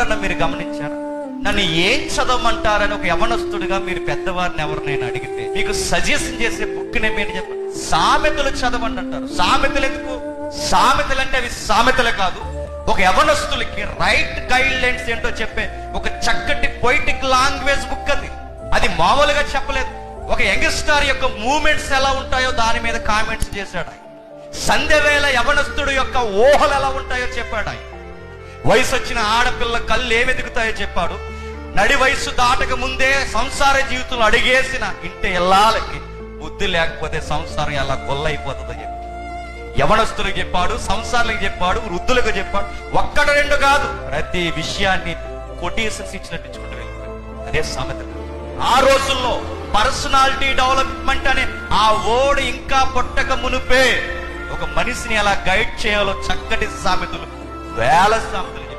ఎప్పుడన్నా మీరు గమనించారా? నన్ను ఏం చదవమంటారని ఒక యవనస్తుడిగా మీరు పెద్దవారిని ఎవరినైనా అడిగితే మీకు సజెషన్ చేసే బుక్ నేను చెప్పండి సామెతలు చదవండి అంటారు. సామెతలు ఎందుకు? సామెతలు అంటే అవి సామెతలే కాదు. ఒక యవనస్తులకి రైట్ గైడ్ లైన్స్ ఏంటో చెప్పే ఒక చక్కటి పొయిటిక్ లాంగ్వేజ్ బుక్ అది. అది మామూలుగా చెప్పలేదు. ఒక యంగ్స్టార్ యొక్క మూమెంట్స్ ఎలా ఉంటాయో దాని మీద కామెంట్స్ చేశాడు ఆయన. సంధ్యవేళ యవనస్తుడు యొక్క ఊహలు ఎలా ఉంటాయో చెప్పాడు ఆయన. వయసు వచ్చిన ఆడపిల్ల కళ్ళు ఏమి ఎదుగుతాయో చెప్పాడు. నడి వయసు దాటక ముందే సంసార జీవితంలో అడిగేసిన ఇంటి ఎల్లాలకి బుద్ధి లేకపోతే సంసారం ఎలా కొల్లైపోతుందో చెప్పి యవనస్తులకు చెప్పాడు సంసారాలకు చెప్పాడు వృద్ధులకు చెప్పాడు. ఒక్కడ రెండు కాదు ప్రతి విషయాన్ని కొటేషన్స్ ఇచ్చినట్టు ఇచ్చుకుంటూ అదే సామెత ఆ రోజుల్లో పర్సనాలిటీ డెవలప్మెంట్ అనే ఆ ఓడు ఇంకా పుట్టక మునుపే ఒక మనిషిని ఎలా గైడ్ చేయాలో చక్కటి సామెతలు వేల సంఖ్యలు